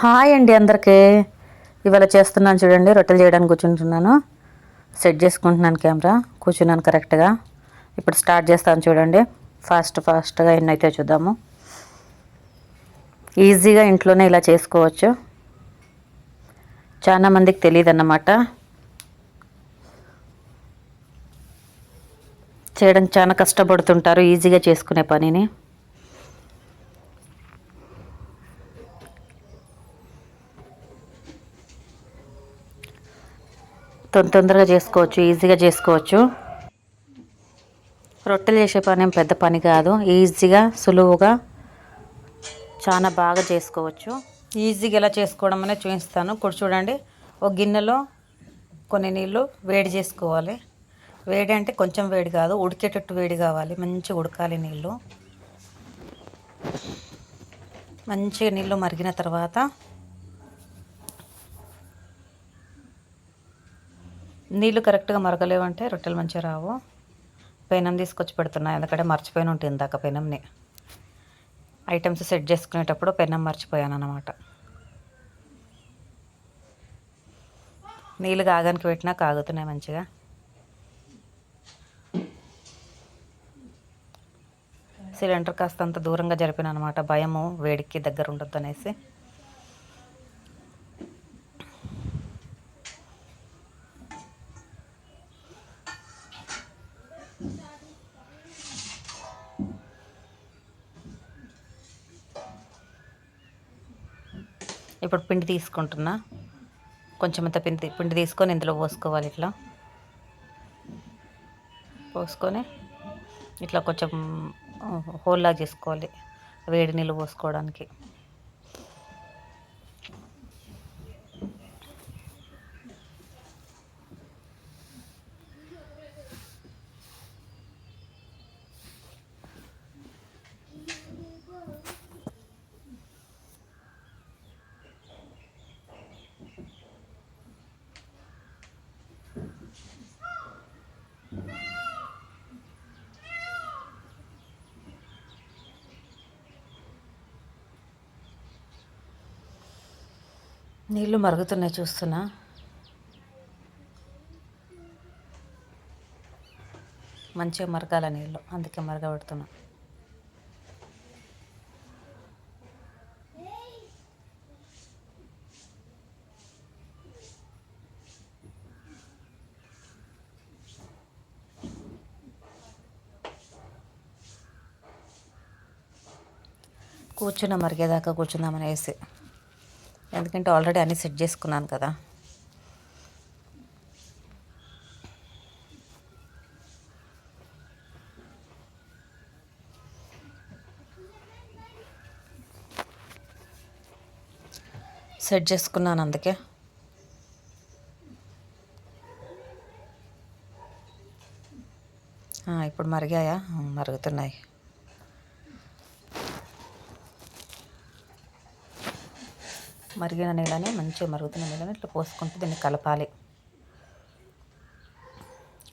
Hi అండి అందరికీ. ఇవాళ చేస్తున్నాను చూడండి రొట్టెలు చేయడానికి కూర్చుంటున్నాను. సెట్ చేసుకుంటున్నాను కెమెరా కూర్చున్నాను కరెక్ట్గా ఇప్పుడు స్టార్ట్ చేస్తాను చూడండి. ఫాస్ట్ ఫాస్ట్గా ఎన్ని అయితే చూద్దాము. ఈజీగా ఇంట్లోనే ఇలా చేసుకోవచ్చు. చాలా మందికి తెలియదు అన్నమాట చేయడం చాలా కష్టపడుతుంటారు ఈజీగా చేసుకునే పనిని. తొందరగా చేసుకోవచ్చు ఈజీగా చేసుకోవచ్చు. రొట్టెలు చేసే పని ఏం పెద్ద పని కాదు. ఈజీగా సులువుగా చాలా బాగా చేసుకోవచ్చు. ఈజీగా ఎలా చేసుకోవడం అనేది చూపిస్తాను. ఇప్పుడు చూడండి ఒక గిన్నెలో కొన్ని నీళ్ళు వేడి చేసుకోవాలి. వేడి అంటే కొంచెం వేడి కాదు ఉడికేటట్టు వేడి కావాలి. మంచిగా ఉడకాలి నీళ్ళు. మంచిగా నీళ్ళు మరిగిన తర్వాత నీళ్ళు కరెక్ట్గా మరగలేవంటే రొట్టెలు మంచిగా రావు. పెనం తీసుకొచ్చి పెడుతున్నా ఎందుకంటే మర్చిపోయిన ఉంటుంది ఇందాక పెనంని. ఐటమ్స్ సెట్ చేసుకునేటప్పుడు పెనం మర్చిపోయాను అనమాట నీళ్ళు కాగానికి పెట్టినా కాగుతున్నాయి మంచిగా. సిలిండర్ కాస్త అంత దూరంగా జరిపిన అనమాట భయము వేడికి దగ్గర ఉండొద్దు అనేసి ఇప్పుడు పిండి తీసుకుంటున్నా. కొంచెం అంత పిండి పిండి తీసుకొని ఇందులో పోసుకోవాలి ఇట్లా. పోసుకొని ఇట్లా కొంచెం హోల్లా చేసుకోవాలి. వేడి నీళ్ళు పోసుకోవడానికి. నీళ్ళు మరుగుతున్నాయి చూస్తున్నా. మంచిగా మరగాల నీళ్ళు అందుకే మరగబెడుతున్నా. కూర్చున్న మరిగేదాకా కూర్చుందామని వేసి ఎందుకంటే ఆల్రెడీ అన్నీ సెట్ చేసుకున్నాను కదా. సెట్ చేసుకున్నాను అందుకే. ఇప్పుడు మరిగాయా? మరుగుతున్నాయి. మరిగిన నీళ్ళని మంచిగా మరుగుతున్న నీళ్ళని ఇట్లా పోసుకుంటూ దీన్ని కలపాలి.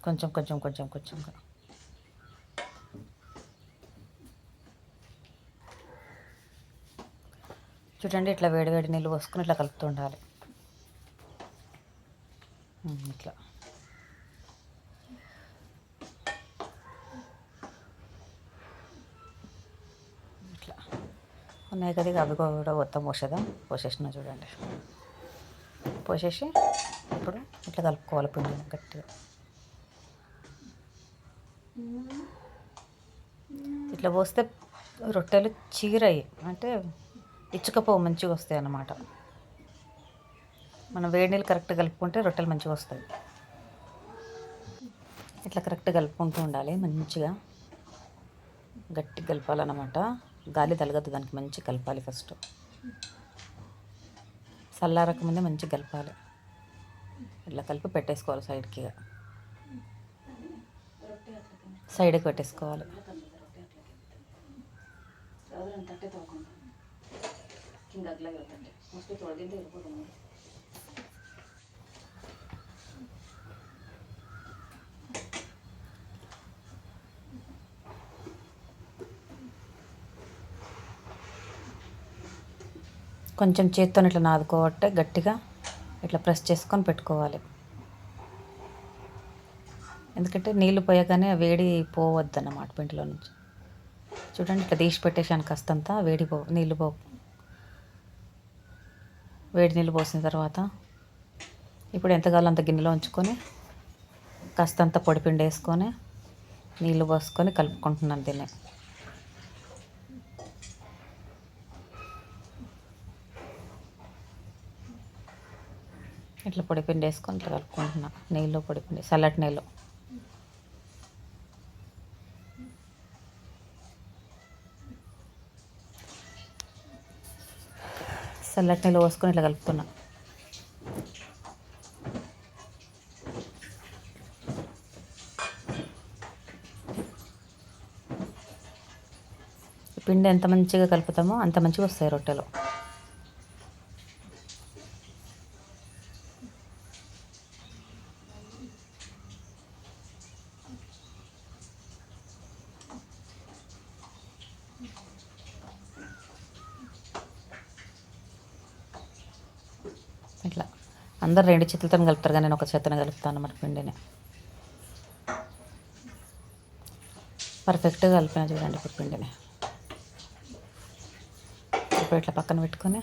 కొంచెం కొంచెం కొంచెం కొంచెం. చూడండి ఇట్లా వేడి వేడి నీళ్ళు పోసుకొని ఇట్లా కలుపుతూ ఉండాలి. ఇట్లా. ఉన్నాయి కదా ఇక అవి కూడా మొత్తం పోసేద్దాం. పోసేసిన చూడండి. పోసేసి ఇప్పుడు ఇట్లా కలుపుకోవాలి పిండిని గట్టిగా. ఇట్లా పోస్తే రొట్టెలు చీరయి అంటే ఇచ్చుకపోవు మంచిగా వస్తాయి అన్నమాట. మనం వేడి నీళ్ళు కరెక్ట్ కలుపుకుంటే రొట్టెలు మంచిగా వస్తాయి. ఇట్లా కరెక్ట్ కలుపుకుంటూ ఉండాలి మంచిగా. గట్టి కలపాలన్నమాట. గాలి తలగద్దు దానికి మంచి కలపాలి ఫస్ట్ చల్లారక ముందే మంచి కలపాలి. ఇట్లా కలిపి పెట్టేసుకోవాలి సైడ్కి సైడ్కి పెట్టేసుకోవాలి. వెళ్ళిపోతుంది కొంచెం చేత్తో ఇట్లా నాదుకోవట్టే గట్టిగా ఇట్లా ప్రెస్ చేసుకొని పెట్టుకోవాలి. ఎందుకంటే నీళ్ళు పోయగానే వేడి పోవద్దు అన్నమాట పిండిలో నుంచి. చూడండి ఇట్లా తీసి పెట్టేసాను కాస్తంత వేడి పో నీళ్ళు పో వేడి నీళ్ళు పోసిన తర్వాత ఇప్పుడు ఎంత కావాలో అంత గిన్నెలో ఉంచుకొని కాస్తంత పొడిపిండి వేసుకొని నీళ్ళు పోసుకొని కలుపుకుంటున్నాను దీన్ని. ఇట్లా పొడిపిండి వేసుకొని ఇట్లా కలుపుకుంటున్నా. నీళ్ళు పొడిపిండి సల్లటి నీళ్ళు. చల్లటి నీళ్ళు పోసుకొని ఇట్లా కలుపుతున్నా. పిండి ఎంత మంచిగా కలుపుతామో అంత మంచిగా వస్తాయి రొట్టెలు ఇట్లా అందరు రెండు చేతులతో కలుపుతారు కానీ నేను ఒక చేతనే కలుపుతాను అన్నమాట పిండిని. పర్ఫెక్ట్గా కలిపిన చూడండి ఇప్పుడు పిండిని. ఇప్పుడు ఇట్లా పక్కన పెట్టుకొని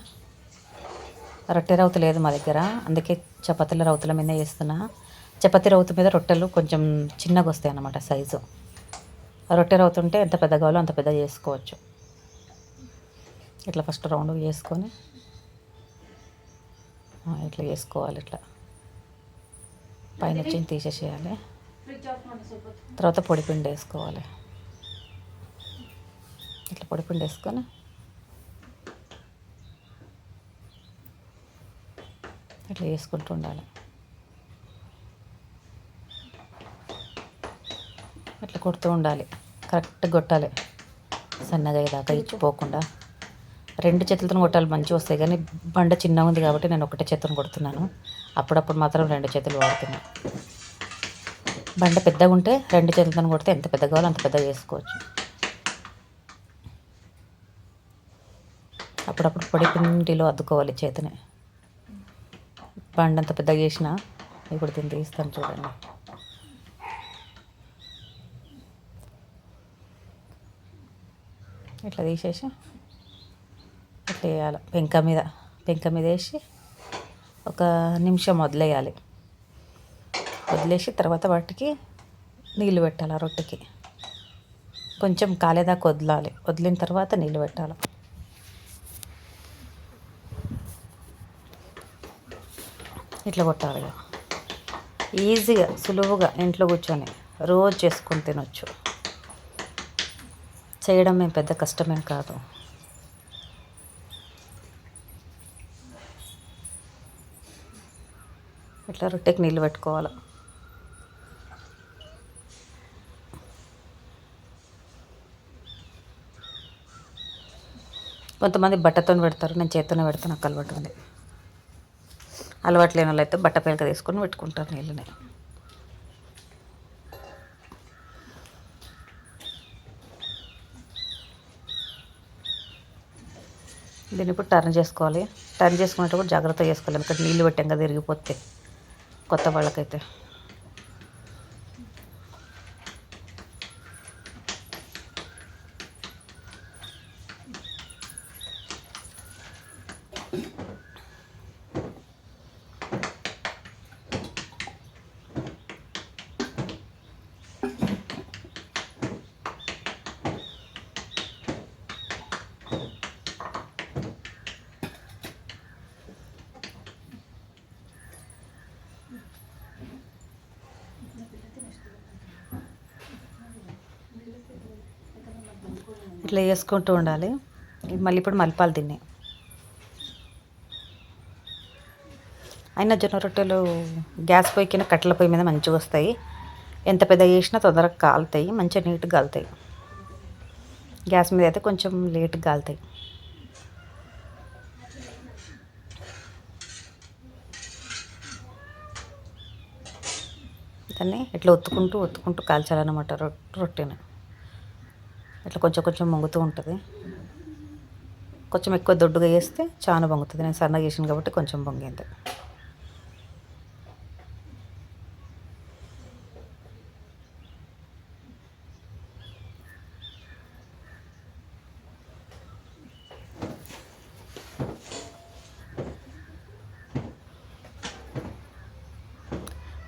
రొట్టె రౌతు లేదు మా దగ్గర. అందుకే చపాతీల రౌతుల మీద వేస్తున్నా చపాతీ రౌతు మీద రొట్టెలు కొంచెం చిన్నగా వస్తాయి అన్నమాట సైజు రొట్టె రౌతు ఉంటే ఎంత పెద్ద కావాలో అంత పెద్ద చేసుకోవచ్చు. ఇట్లా ఫస్ట్ రౌండ్ చేసుకొని ఇట్లా వేసుకోవాలి ఇట్లా. పైన వచ్చింది తీసేసేయాలి. తర్వాత పొడిపిండి వేసుకోవాలి. ఇట్లా పొడిపిండి వేసుకొని. ఇట్లా వేసుకుంటూ ఉండాలి. ఇట్లా కొడుతూ ఉండాలి. కరెక్ట్గా కొట్టాలి. సన్నగా అయ్యేదాకా ఇచ్చిపోకుండా. రెండు చేతులతో కొట్టాలి మంచిగా వస్తాయి. కానీ బండ చిన్నగా ఉంది కాబట్టి నేను ఒకటే చేతిని కొడుతున్నాను. అప్పుడప్పుడు మాత్రం రెండు చేతులు వాడుతున్నాను బండ పెద్దగా ఉంటే రెండు చేతులతో కొడితే ఎంత పెద్దగా కావాలో అంత పెద్దగా చేసుకోవచ్చు. అప్పుడప్పుడు పొడి పిండిలో అద్దుకోవాలి చేతిని. బండ అంత పెద్దగా చేసిన ఇప్పుడు దీన్ని తీస్తాను చూడండి. ఇట్లా తీసేసి? ఇట్లా వేయాలి. పెంక మీద పెంక మీద వేసి ఒక నిమిషం వదిలేయాలి. వదిలేసి తర్వాత వాటికి నీళ్ళు పెట్టాలి ఆ రొట్టెకి. కొంచెం కాలేదాకా వదలాలి. వదిలిన తర్వాత నీళ్ళు పెట్టాలి. ఇట్లా కొట్టాలి ఈజీగా సులువుగా ఇంట్లో కూర్చొని రోజు చేసుకొని తినొచ్చు. చేయడం మేము పెద్ద కష్టమేం కాదు. ఇట్లా రొట్టెకి నీళ్ళు పెట్టుకోవాలి. కొంతమంది బట్టతో పెడతారు నేను చేత్తోనే పెడతాను నాకు అలవాటు ఉంది. అలవాటు లేని వాళ్ళు అయితే బట్ట పేలక తీసుకొని పెట్టుకుంటారు నీళ్ళని. దీన్ని ఇప్పుడు టర్న్ చేసుకోవాలి. టర్న్ చేసుకునేటప్పుడు జాగ్రత్తగా చేసుకోవాలి ఎందుకంటే నీళ్ళు పెట్టాం కదా విరిగిపోతే. ಗೊತ್ತಾಗ್ಬಾರ್ದೈತೆ ఇట్లా చేసుకుంటూ ఉండాలి. మళ్ళీ ఇప్పుడు మలపాలి తిన్నాయి. అయినా జొన్న రొట్టెలు గ్యాస్ పొయ్యి కింద కట్టెల పొయ్యి మీద మంచిగా వస్తాయి. ఎంత పెద్ద చేసినా తొందరగా కాలుతాయి మంచిగా నీట్గా కాలుతాయి. గ్యాస్ మీద అయితే కొంచెం లేట్గా కాలుతాయి. దాన్ని ఇట్లా ఒత్తుకుంటూ ఒత్తుకుంటూ కాల్చాలన్నమాట రొ రొట్టెని. ఇట్లా కొంచెం కొంచెం మొంగుతూ ఉంటుంది. కొంచెం ఎక్కువ దొడ్డుగా వేస్తే చాలా పొంగుతుంది నేను సన్నగా చేసాను కాబట్టి కొంచెం పొంగింది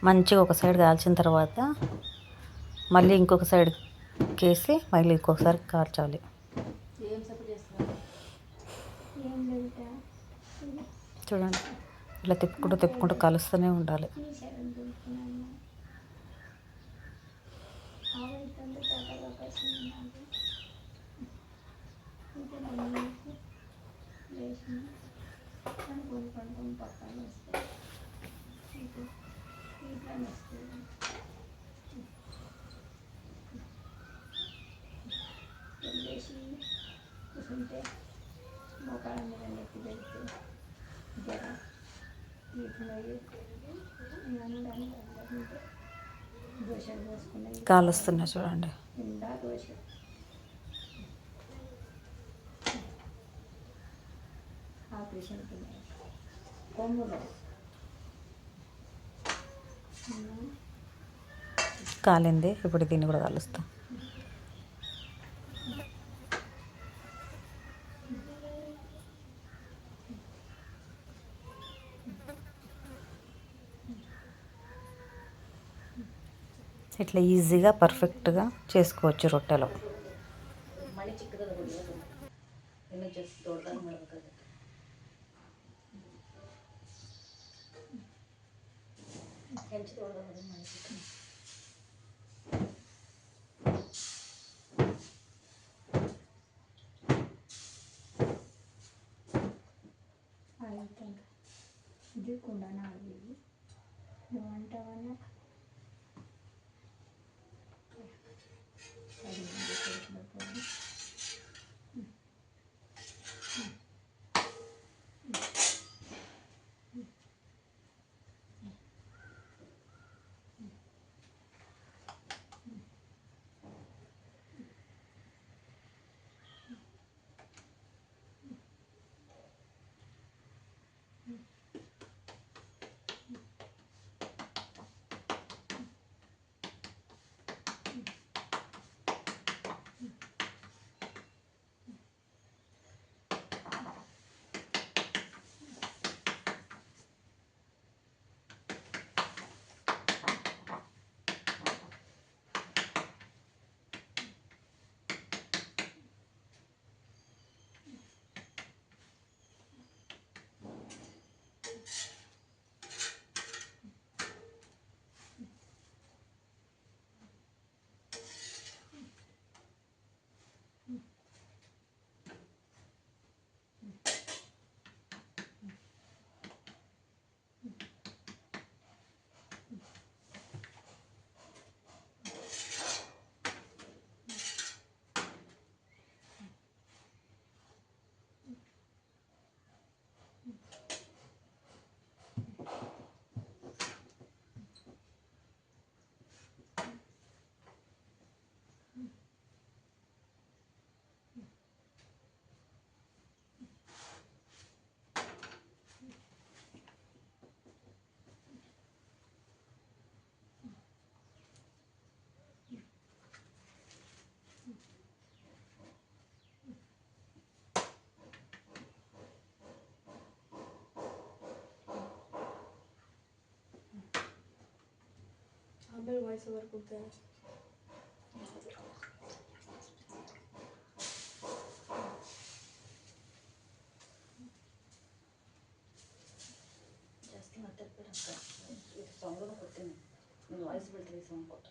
మంచిగా ఒక సైడ్ కాల్చిన తర్వాత మళ్ళీ ఇంకొక సైడ్ కేసి మళ్ళీ ఇంకొకసారి కాల్చాలి చూడండి. ఇట్లా తిప్పుకుంటూ తిప్పుకుంటూ కలుస్తూనే ఉండాలి. కాలుస్తున్నాయి చూడండి. కాలింది ఇప్పుడు దీన్ని కూడా కలుస్తాం. ఇట్లా ఈజీగా పర్ఫెక్ట్గా చేసుకోవచ్చు రొట్టెలు. ఇది కూడా నాలుగు వంట వల్ల Kendimi de tarafına koymuş. bilmaysiz ular burada. ಜಾಸ್ತಿ ಮಾತಾಡ್ಬೇಡ ಅಂತ ಸೌಂಡ್ ಕೊಡ್ತೀನಿ ನೀವು ವಾಯ್ಸ್ ಬಿಡ್ತೀರಿ ಸೌಂಡ್ ಕೊಟ್ಟು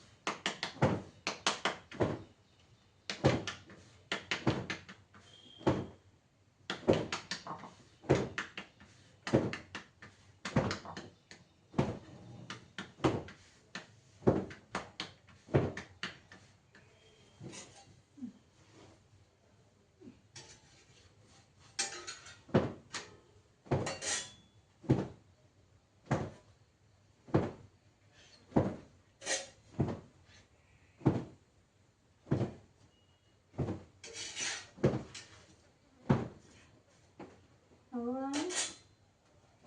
좋아.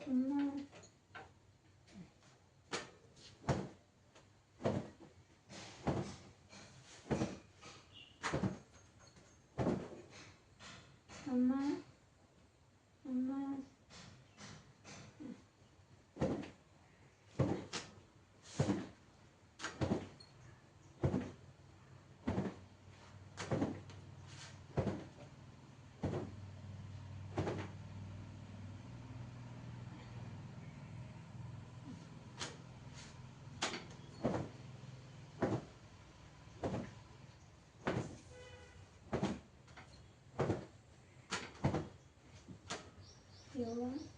엄마. 엄마. yellow one?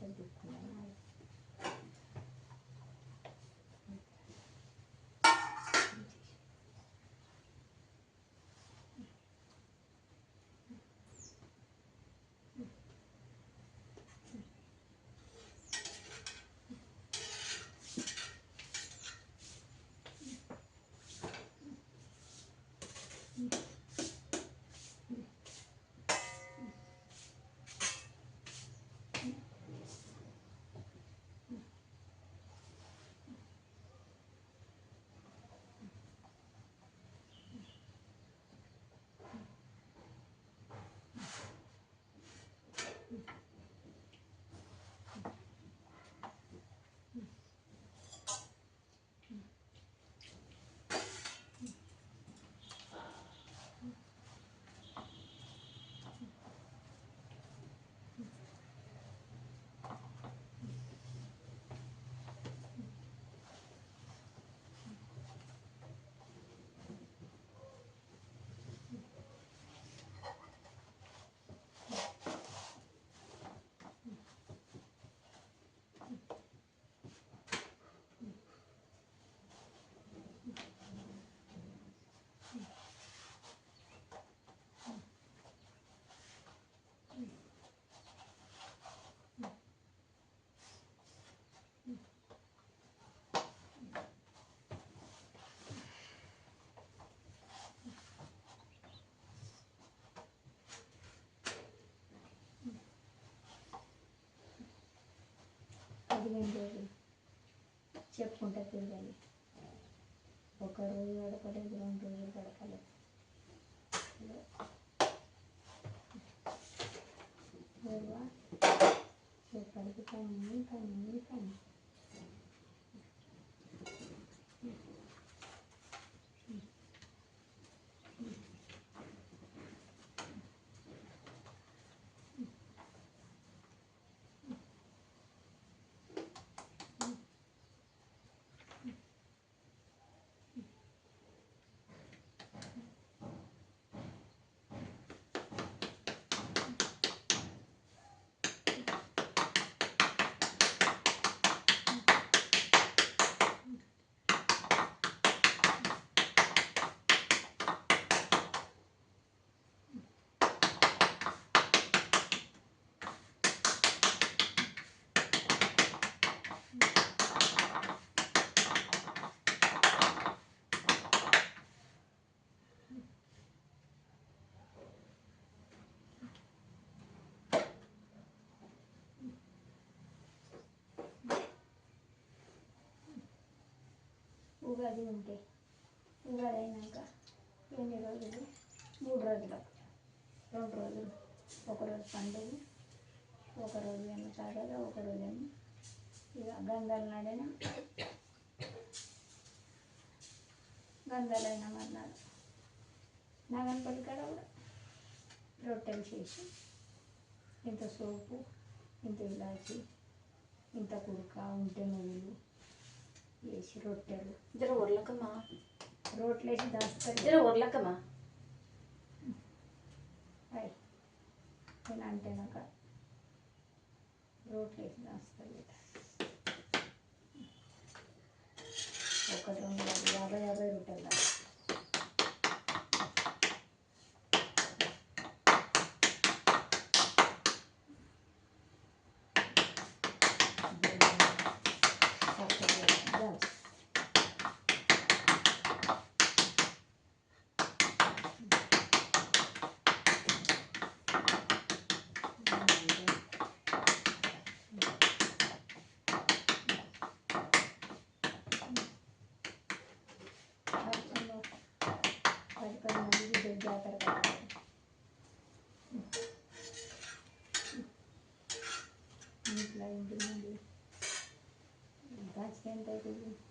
Thank you. పదిహేను రోజులు చెప్పుకుంటా తిరగాలి ఒక రోజు గడపలేదు రెండు రోజులు గడపలేదు. లేవా? కానీ పని పని పని ఉగాది ఉంటే ఉగాది అయినాక ఎన్ని రోజులు? మూడు రోజులు రెండు రోజులు. ఒకరోజు పండుగ ఒకరోజు ఏమో తాగగా ఒకరోజు ఏమో ఇక గంధాల నాడైనా గంధాలైన మర్నాడు. నాగనపల్లి కాడ కూడా రొట్టెలు చేసి ఇంత సోపు ఇంత ఇలాచి ఇంత కుడుక ఉంటే నువ్వులు వేసి రొట్టెలు జర ఉర్లకమ్మా రోట్లు వేసి దాస్తారు. జర ఉర్లకమ్మా అయ్ ఇలా అంటే నాకు రోట్లు వేసి దాస్తారు. ఒకటి రెండు ఖర్చు ఎంత అవుతుంది పది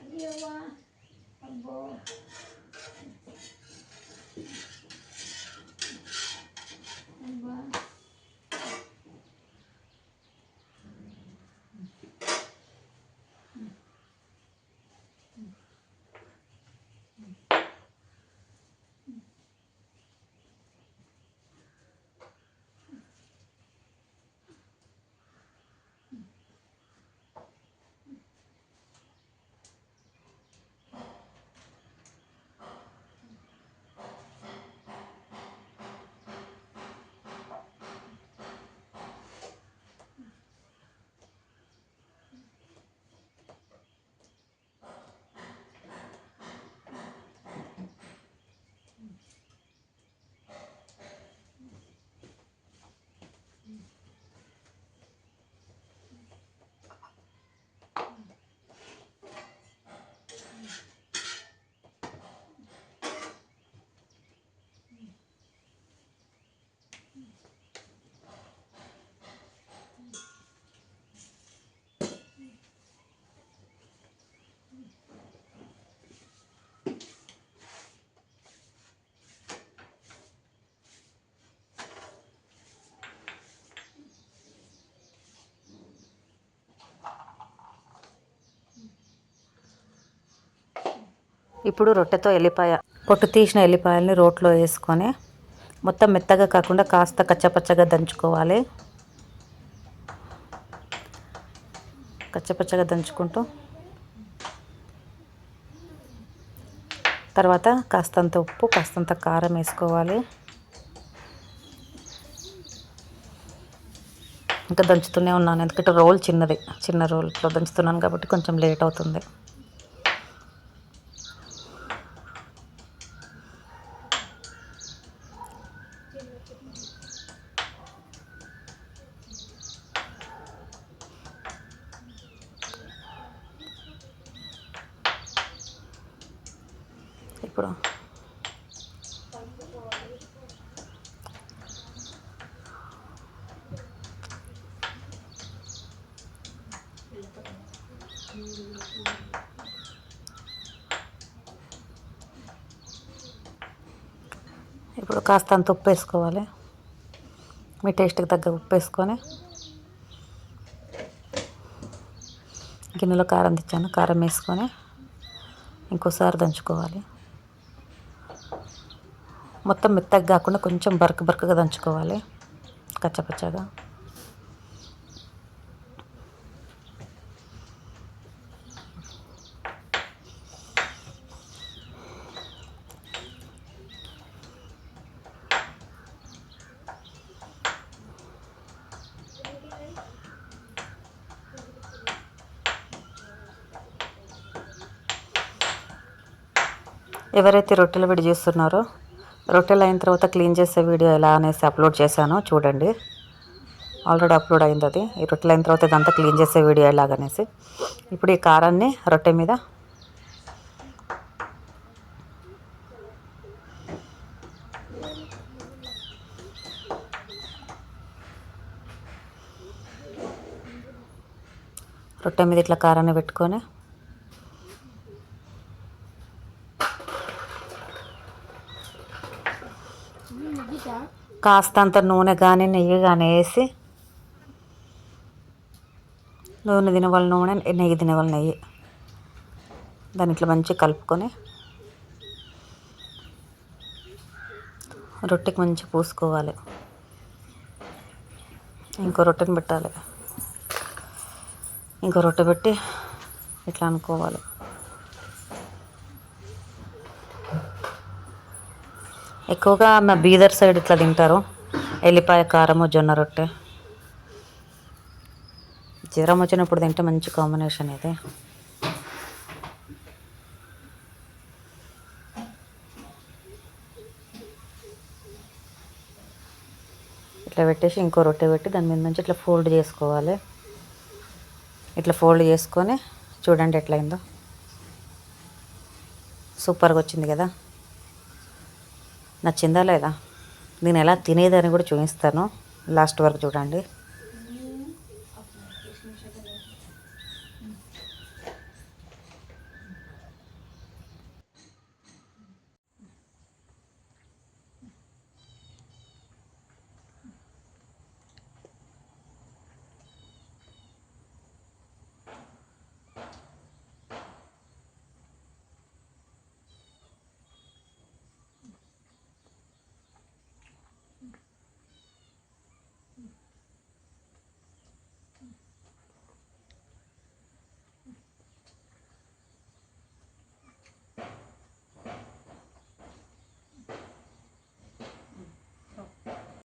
Adiawa. Abo. ఇప్పుడు రొట్టెతో ఎల్లిపాయ పొట్టు తీసిన ఎల్లిపాయల్ని రోట్లో వేసుకొని మొత్తం మెత్తగా కాకుండా కాస్త కచ్చపచ్చగా దంచుకోవాలి. కచ్చపచ్చగా దంచుకుంటూ తర్వాత కాస్తంత ఉప్పు కాస్తంత కారం వేసుకోవాలి. ఇంకా దంచుతూనే ఉన్నాను ఎందుకంటే రోల్ చిన్నది చిన్న రోల్లో దంచుతున్నాను కాబట్టి కొంచెం లేట్ అవుతుంది ఇప్పుడు ఇప్పుడు కాస్త అంత ఉప్పు వేసుకోవాలి మీ టేస్ట్కి తగ్గ ఉప్పు వేసుకొని గిన్నెలో కారం తెచ్చాను కారం వేసుకొని ఇంకోసారి దంచుకోవాలి. మొత్తం మెత్తగా కాకుండా కొంచెం బరక బరకగా దంచుకోవాలి కచ్చపచ్చగా. ఎవరైతే రొట్టెలు విడి చేస్తున్నారో రొట్టెలు అయిన తర్వాత క్లీన్ చేసే వీడియో ఎలా అనేసి అప్లోడ్ చేశానో చూడండి. ఆల్రెడీ అప్లోడ్ అయింది అది. ఈ రొట్టెలు అయిన తర్వాత ఇదంతా క్లీన్ చేసే వీడియో ఎలాగనేసి ఇప్పుడు ఈ కారాన్ని రొట్టె మీద రొట్టె మీద ఇట్లా కారాన్ని పెట్టుకొని కాస్తంత నూనె కానీ నెయ్యి కానీ వేసి నూనె తినవాళ్ళ నూనె నెయ్యి తినవాళ్ళ నెయ్యి. దాన్ని ఇట్లా మంచిగా కలుపుకొని రొట్టెకి మంచిగా పూసుకోవాలి. ఇంకో రొట్టెని పెట్టాలి. ఇంకో రొట్టె పెట్టి ఇట్లా అనుకోవాలి. ఎక్కువగా మా బీదర్ సైడ్ ఇట్లా తింటారు. ఎల్లిపాయ కారము జొన్న రొట్టె. జ్వరం వచ్చినప్పుడు తింటే మంచి కాంబినేషన్ ఇది. ఇట్లా పెట్టేసి ఇంకో రొట్టె పెట్టి దాని మీద నుంచి ఇట్లా ఫోల్డ్ చేసుకోవాలి. ఇట్లా ఫోల్డ్ చేసుకొని చూడండి ఎట్లయిందో. సూపర్గా వచ్చింది కదా. నచ్చిందా లేదా? నేను ఎలా తినేదని కూడా చూపిస్తాను. లాస్ట్ వరకు చూడండి.